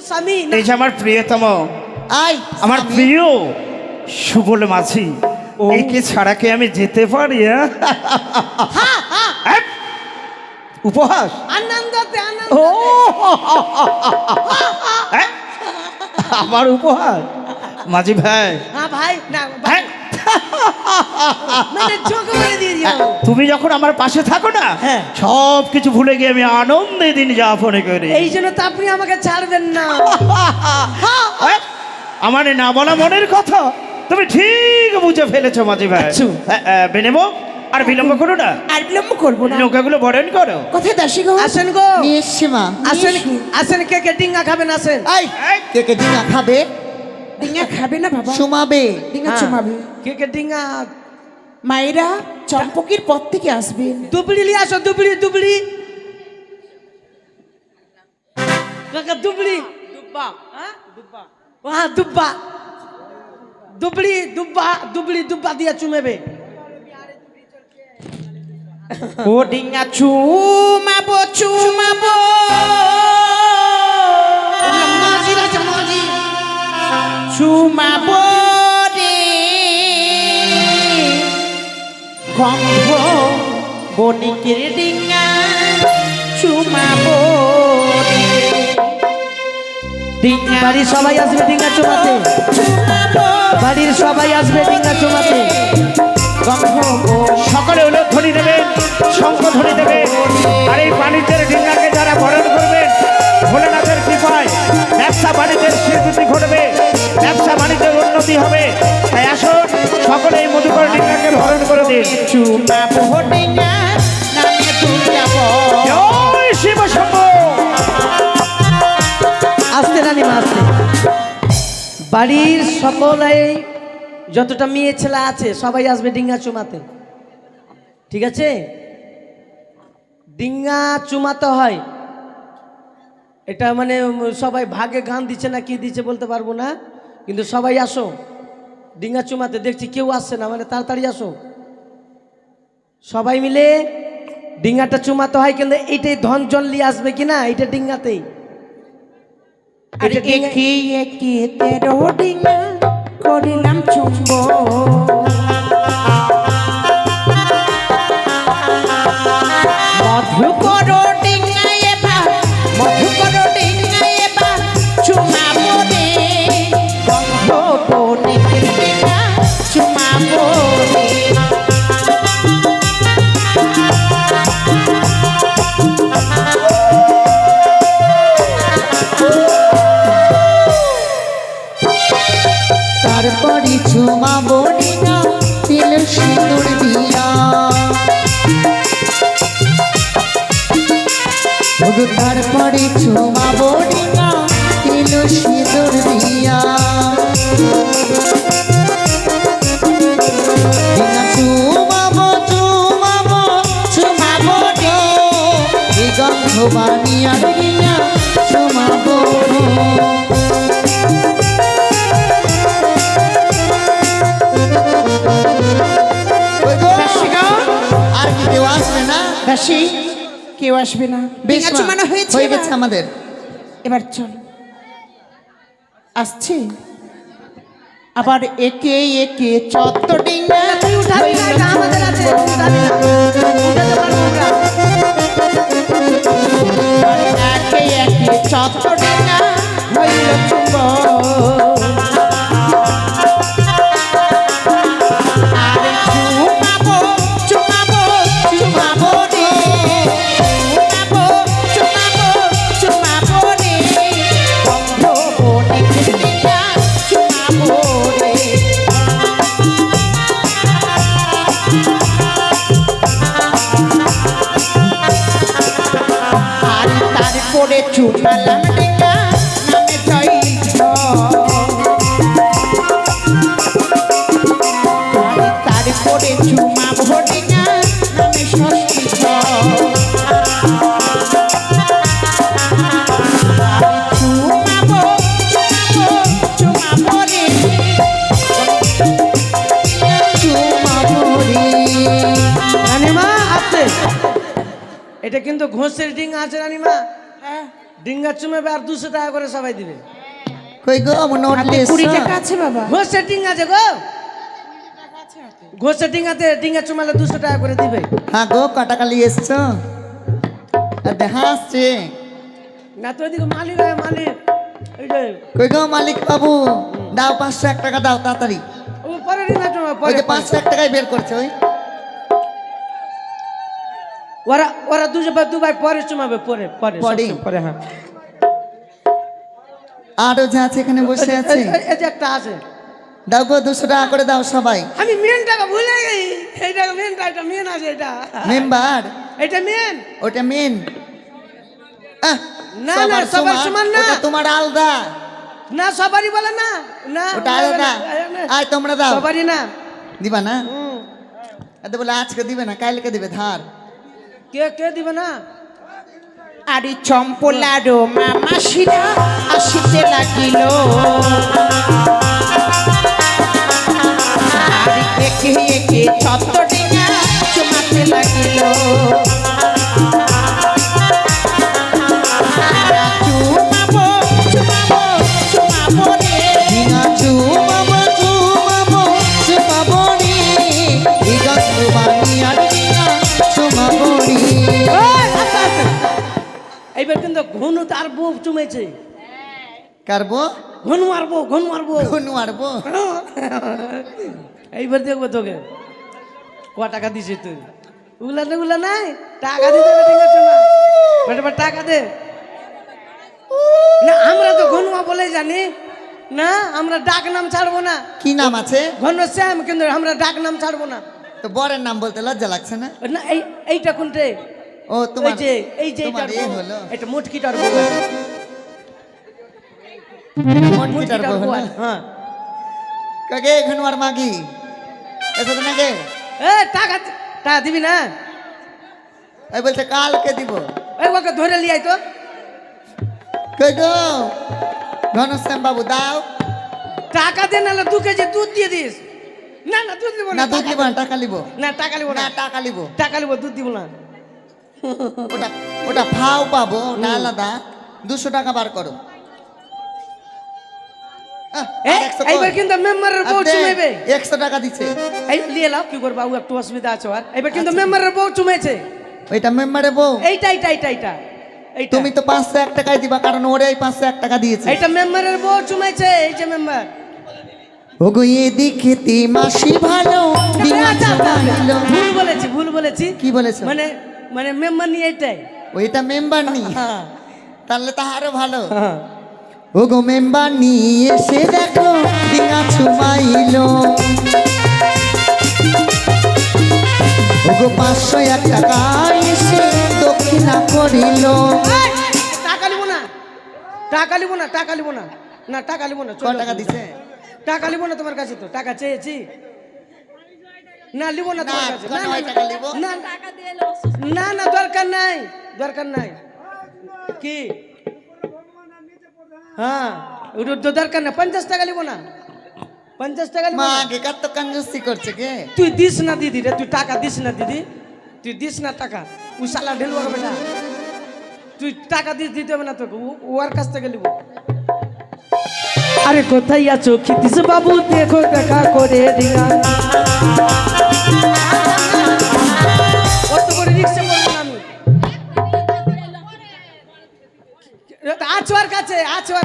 স্বামী এই যে আমার প্রিয়তম আই আমার প্রিয় সুবল মাঝি। একে ছাড়া কি আমি যেতে পারি হ্যাঁ? হ্যাঁ? উপহাস আনন্দতে আনন্দ ও হ্যাঁ? আমার উপহার মাঝি ভাই হ্যাঁ ভাই না হ্যাঁ? মানে দিও। তুমি যখন আমার পাশে থাকো না হ্যাঁ। সব কিছু ভুলে গিয়ে আমি আনন্দে দিন যাপন করি। এই জন্য তো আপনি আমাকে ছাড়বেন না। হ্যাঁ? আমার এই না বলা মনের কথা তুমি ঠিক বুঝে ফেলেছো মাঝি ভাই। আচ্ছা। হ্যাঁ, হ্যাঁ, বেনেবো আর বিলম্ব করো না। আর বিলম্ব করব না। নৌকাগুলো বরণ করো। কোথায় দাসী গো? আসেন গো। নিয়ে এসছি মা। আসেন আসেন কে কে ডিঙ্গা খাবেন আসেন। কে কে ডিঙা খাবে? ডিঙা খাবে না বাবা সুমাবে ডিঙা হ্যাঁ। চুমাবে কে কে ডিঙ্গা মায়েরা চম্পকের পথ থেকে আসবেন দুবড়ি লিয়ে আসো দুবড়ি দুবড়ি কাকা দুবড়ি দুব্বা হ্যাঁ দুব্বা হ্যাঁ দুব্বা দুবড়ি দুব্বা দুবড়ি দুব্বা দিয়ে চুমেবে ও ডিঙা চুমাবো চুমাবো চুমাবো রে গন্ধ বণিকের ডিঙা চুমাবো ডিঙা বাড়ির সবাই আসবে ডিঙ্গা চুমাতে বাড়ির সবাই আসবে ডিঙ্গা চুমাতে সকলে হলো ধরি দেবেন শঙ্খ ধরি দেবে নামে শিব শম্ভু। আসতে আসতে। বাড়ির সকলে যতটা মেয়ে ছেলে আছে সবাই আসবে ডিঙ্গা চুমাতে। ঠিক আছে? ডিঙ্গা চুমাতে হয়। এটা মানে সবাই ভাগে গান দিচ্ছে না কি দিচ্ছে বলতে পারব না কিন্তু সবাই আসো। ডিঙ্গা চুমাতে দেখছি কেউ আসছে না মানে তাড়াতাড়ি আসো। সবাই মিলে ডিঙ্গাটা চুমাতে হয় কিন্তু এইটাই ধন জল নিয়ে আসবে কিনা? এইটা ডিঙ্গাতেই। করিলাম চুম্ব। বানিয়া আর কি কেউ আসবে না? কেউ আসবে না। বেশ ডিঙা চুমানো হয়েছে হয়ে গেছে আমাদের। এবার চল। আসছে। আবার একে একে চত্ব ডিঙ্গা উঠাবি না আমাদের আছে উঠাবি না। তারপরে চুমালাম ডিঙ্গা নামে জয় তারপরে চুমা ভোডিঙ্গা নামে ষষ্ঠী কিন্তু ঘোষের ডিঙ্গা আছে রানিমা ডিঙ্গা চুমাবে আর দুশো টাকা করে সবাই দিবে। কই গো কুড়ি টাকা আছে বাবা। ঘোষ সেটিং আছে গো। ঘোষ সেটিং আছে ডিঙ্গা চুমালে দুশো টাকা করে দিবে। হ্যাঁ গো কটা এসছো? দেখা আসছে। না তো এদিকে মালিক হয় মালিক। কই গো মালিক বাবু? দাও পাঁচশো এক টাকা দাও তাড়াতাড়ি। ও পরে ডিঙ্গা পরে পাঁচশো এক টাকায় বের করছে ওই। ওরা ওরা দুজো ভাই দুবার পরে চুমাবে পরে পরে পরে? পরে হ্যাঁ। আরও যা আছে এখানে বসে আছে এই- এই- এই যে একটা আছে। দাও গো দুশো টাকা করে দাও সবাই। আমি মেন টাকা ভুলে গেছি। এইটা মেন এটা মেন আছে এটা। মেম্বার এটা মেন ওটা মেন না, না, সবার সমান। না। তোমার আলাদা। না সবারই বলে না। না ওটা আলাদা। আয় তোমরা দাও। সবারই না। দিবা না? বলে আজকে দিবে না কালকে দিবে ধার। কে কে দিবে না? আরে চম্পলা চম্পলারো মামাসিরা আসিতে লাগিল। আরে একে একে লাগিল। ঘনু বউ চুমেছে কারবো ঘনু মারবো ঘনু মারবো কোন মারবো এইবার দেখব তোকে। ক টাকা দিছিস তুই? উগুলা না উগুলা নাই। টাকা দিতে হবে, ঠিক আছে না? বেটা টাকা দে। না আমরা তো ঘনুয়া বলে জানি। না আমরা ডাক নাম ছাড়বো না। কি নাম আছে? ঘন শ্যাম কিন্তু আমরা ডাক নাম ছাড়বো না। তো বরের নাম বলতে লজ্জা লাগছে না? না এইটা কোনটে? ও তোমার এই যে এই যে। হলো। এটা মুটকিটার আছে। মটকিটার আছে, হ্যাঁ। কাকে এখানে আর মাগি? এসে তো নাকি এ টাকা টাকা দিবি না? এই বলছে কালকে দিব। এই ওকে ধরে লিয়াই তো। কই গো? ঘনশ্যাম বাবু দাও। টাকা দে নাহলে দু কেজি দুধ দিয়ে দিস। না না দুধ দিব না দুধ নিব না টাকা নিব। না টাকা নিব না। টাকা নিব। টাকা নিব দুধ দিব না। ওটা ওটা ফাও পাবো ওটা আলাদা। দুশো টাকা বার করো। এইবার কিন্তু মেম্বারের বউ একশো টাকা দিচ্ছে এই লাও কি করবা একটু অসুবিধা আছে আর? এবার কিন্তু মেম্বারের বউ চুমেছে ওইটা মেম্বারে বউ? এইটা এইটা এইটা তুমি তো পাঁচশো এক টাকায় দিবা কারণ ওরে এই পাঁচশো এক টাকা দিয়েছে। মেম্বারের বউ এই যে মেম্বার। ওগো এদিকে তি মাসি ভালো ভুল বলেছি ভুল বলেছি। কি বলেছ? মানে মানে মেম্বার নিয়ে এইটাই ওইটা মেম্বার নি হ্যাঁ। তাহলে তো আরও ভালো। হ্যাঁ। গো মেম্বার নিয়ে এসে দেখো ডিঙা ছুমাইলো। ওগো পাঁচশো এক টাকা এসে দক্ষিণা করিল। টাকা নিব না। টাকা নিব না টাকা নিব না। না টাকা নিব না। টাকা দিছে? টাকা নিব না তোমার কাছে তো টাকা চেয়েছি। না নিব না তোমার না, কাছে। না, ওই না, টাকা নিব? না না না দরকার নাই দরকার নাই। কি? হ্যাঁ ওটা তো দরকার নাই পঞ্চাশ টাকা নিব না। পঞ্চাশ টাকা মা না। আগে কার তো কঞ্জুসি করছে কে? তুই দিস না দিদি রে তুই টাকা দিস না দিদি। তুই দিস না টাকা ও শালা ঢেলুয়া বেটা তুই টাকা দিস দিতে হবে না তোকে ও- ওর কাছ থেকে নিব আরে কোথায় আছো? খিতিস বাবু দেখো দেখা করে করে আর কাছে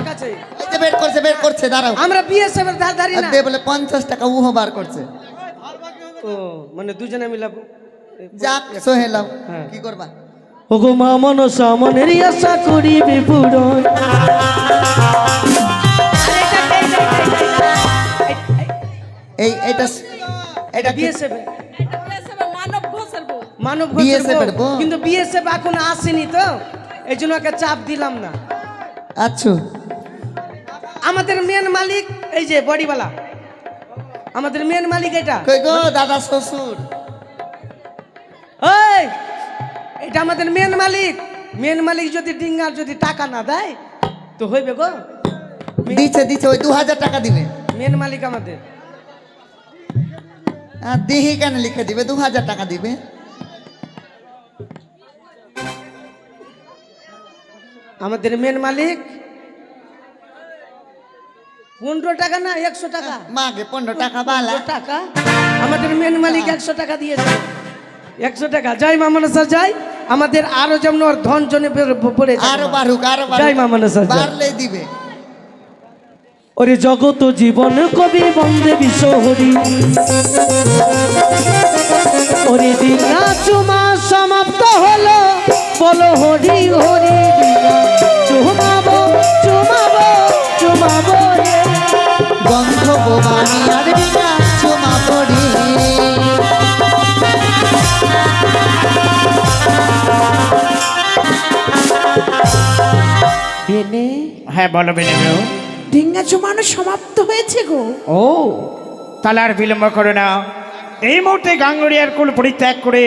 কাছে। বের করছে বের করছে দাঁড়াও। আমরা বিএসএফ এর ধার ধারি না। দে বলে পঞ্চাশ টাকা উহো বার করছে। ও মানে দুজনে মিলাবো যাক সোহেলাম হ্যাঁ। কি করবা? ওগো মা মনসা মনের আশা করিবে পূরণ। এই এটা এটা বিএসএফ মানব BSF এর। কিন্তু বিএসএফ এখন আসেনি তো। এই জন্য ওকে চাপ দিলাম না। আচ্ছা। আমাদের মেন মালিক এই যে বডিওয়ালা। আমাদের মেন মালিক এটা। কই গো দাদা শ্বশুর? ওই এটা আমাদের মেন মালিক। মেন মালিক যদি ডিঙ্গার যদি টাকা না দেয় তো হইবে গো। দিচ্ছে দিচ্ছে ওই দু হাজার টাকা দিবে। মেন মালিক আমাদের। দিহি কেন লিখে দিবে? দু হাজার টাকা দিবে। আমাদের মেন মালিক? পনেরো টাকা না একশো টাকা? মাগে পনেরো টাকা বালা। টাকা? আমাদের মেন মালিক একশো টাকা দিয়েছে। একশো টাকা। জয় মামানা স্যার যাই। আমাদের আরও যেমন ধন জনে পড়ে আরও বাড়ুক আরও জয় মামানা স্যার বাড়লেই দিবে। ওরে জগত জীবন কবি বন্দে বিশ্বহরি। ওরে দিনা চুমা সমাপ্ত হলো, বলো হরি হরি চুমাবো চুমাবো চুমাবো বিনা বেনে হ্যাঁ বলো বিনিময় ডিঙ্গা জমানো সমাপ্ত হয়েছে গো। ও তাহলে আর বিলম্ব করো না। এই মুহূর্তে গাঙ্গুরিয়ার কুল পরিত্যাগ করে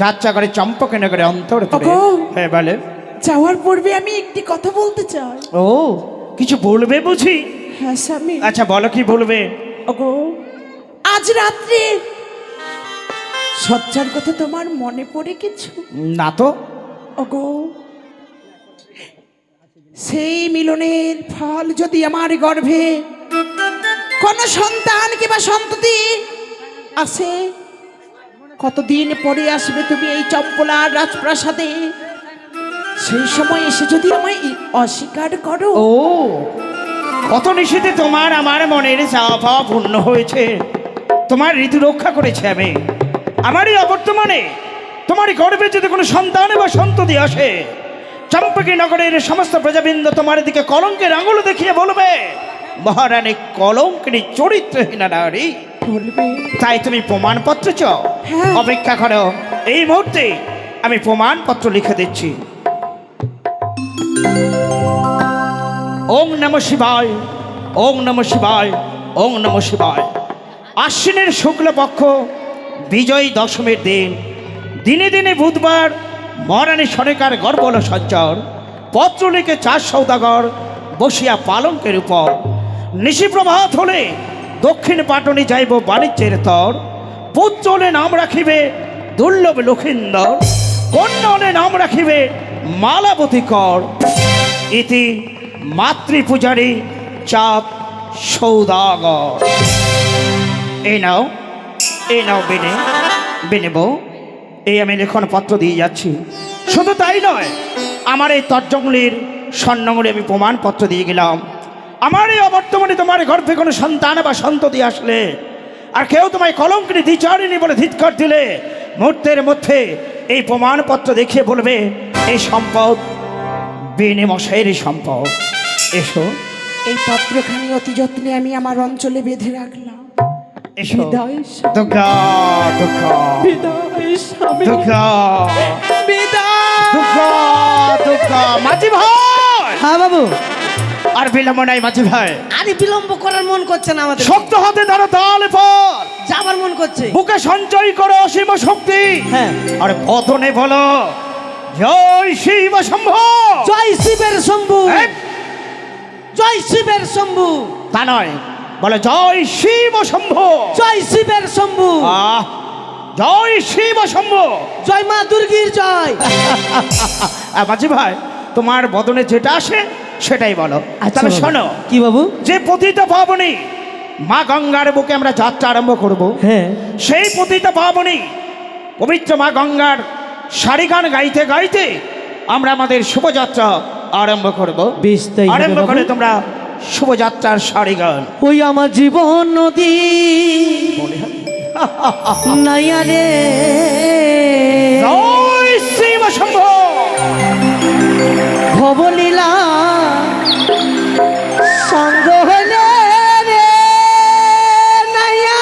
যাত্রা করে চম্পকনগরে অন্তর করে ওগো। হ্যাঁ বলে যাওয়ার পূর্বে আমি একটি কথা বলতে চাই। ও কিছু বলবে বুঝি? হ্যাঁ স্বামী। আচ্ছা বলো কি বলবে? ওগো আজ রাত্রে সজ্জার কথা তোমার মনে পড়ে কিছু? না তো। ওগো সেই মিলনের ফল যদি আমার গর্ভে কোন সন্তান কিংবা সন্ততি আসে, কতদিন পরে আসবে তুমি এই চম্পলার রাজপ্রাসাদে? সেই সময় এসে যদি আমায় অস্বীকার করো। ও, কত নিশীতে তোমার আমার মনের চাওয়া পাওয়া পূর্ণ হয়েছে। তোমার ঋতু রক্ষা করেছে আমি। আমারই অবর্তমানে তোমার গর্বে যদি কোনো সন্তান বা সন্ততি আসে চম্পকী নগরের সমস্ত প্রজাবৃন্দ তোমার দিকে কলঙ্কের আঙুল দেখিয়ে বলবে মহারানী কলঙ্কিনী চরিত্রহীনা নারী। তাই তুমি প্রমাণপত্র চাও। হ্যাঁ। অপেক্ষা করো। এই মুহূর্তে আমি প্রমাণপত্র লিখে দিচ্ছি। ওম নম শিবায় ওম নম শিবায় ওং নম শিবায়। আশ্বিনের শুক্লপক্ষ বিজয় দশমীর দিন। দিনে দিনে বুধবার মহারানী সরকার গর্বল সঞ্চর পত্র লিখে চার সৌদাগর, বসিয়া পালঙ্কের উপর। নিশিপ্রভাত হলে দক্ষিণ পাটনে যাইব বাণিজ্যের তর। পুত্রলে নাম রাখিবে দুর্লভ লক্ষিন্দর। কন্যলে নাম রাখিবে মালাবতী কর। ইতি মাতৃপূজারী চাপ সৌদাগর। এই নাও এই নাও বেনে বেনে বউ। এই আমি লেখন পত্র দিয়ে যাচ্ছি। শুধু তাই নয়, আমার এই তর্জঙ্গলির স্বর্ণগুলি আমি প্রমাণপত্র দিয়ে গেলাম। আমার এই অবর্তমানে তোমার গর্ভে কোনো সন্তান বা সন্ততি আসলে, আর কেউ তোমায় কলঙ্কিনী দ্বিচারিণী বলে ধিৎকার দিলে, মুহূর্তের মধ্যে এই প্রমাণপত্র দেখিয়ে বলবে, এই সম্পদ বেনে মশাইয়েরই সম্পদ। এসো। এই পত্রখানি অতি যত্নে আমি আমার অঞ্চলে বেঁধে রাখলাম। এসো। দুর্গা দুর্গা দুর্গা দুর্গা দুর্গা মাঝি ভাই! হ্যাঁ বাবু। আর বিলম্ব নাই মাঝি ভাই। আরে বিলম্ব করার মন করছে না আমাদের। শক্ত হাতে ধরো দল পর যাবার মন করছে। বুকে সঞ্চয় করো অসীম শক্তি। হ্যাঁ। আর বদনে বলো জয় শিব শম্ভ! জয় শিবের শম্ভু। জয় শিবের শম্ভু। তা নয়। বলে জয় শিব শম্ভ। জয় শিবের শম্ভু। আহ, জয় শিব শম্ভ। জয় মা দুর্গীর জয়। মাঝি ভাই তোমার বদনে যেটা আসে সেটাই বলো। আচ্ছা তবে শোনো কি বাবু? যে পতিত পাবনি মা গঙ্গার বুকে আমরা যাত্রা আরম্ভ করব হ্যাঁ। সেই পতিত পাবনি পবিত্র মা গঙ্গার সারি গান গাইতে গাইতে আমরা আমাদের শুভযাত্রা আরম্ভ করব। আরম্ভ করে তোমরা শুভযাত্রার সারি গান। ওই আমার জীবন নদী। নাইয়া রে। ভবলীলা। সঙ্গ হলে নাইয়া।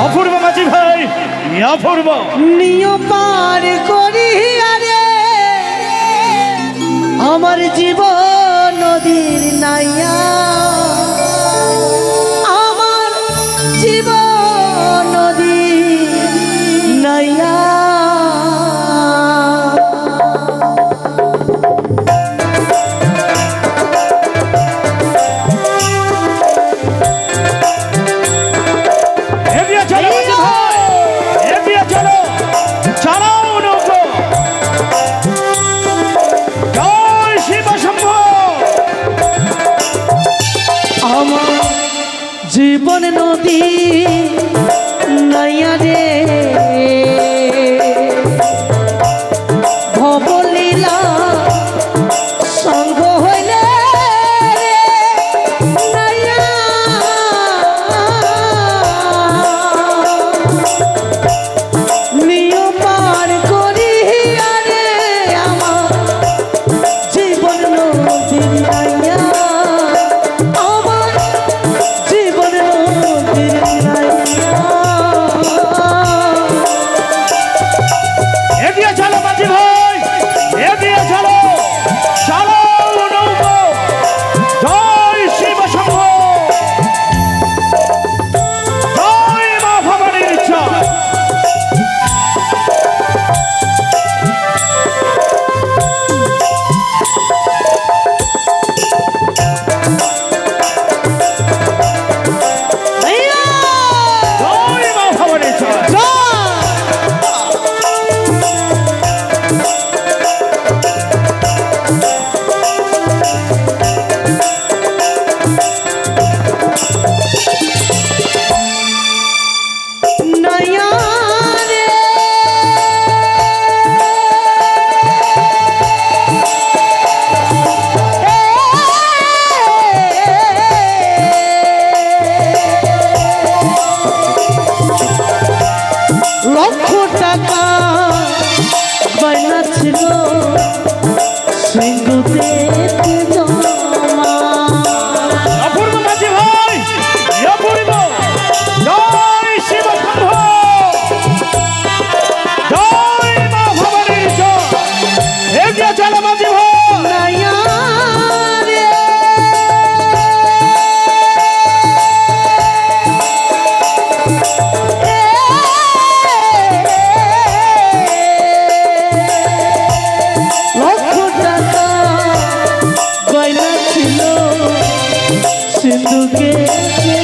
অপূর্ব মাঝি ভাই অপূর্ব। নিয় পার করি আরে আমার জীবন নদীর নাইয়া জীবন নদী দুকে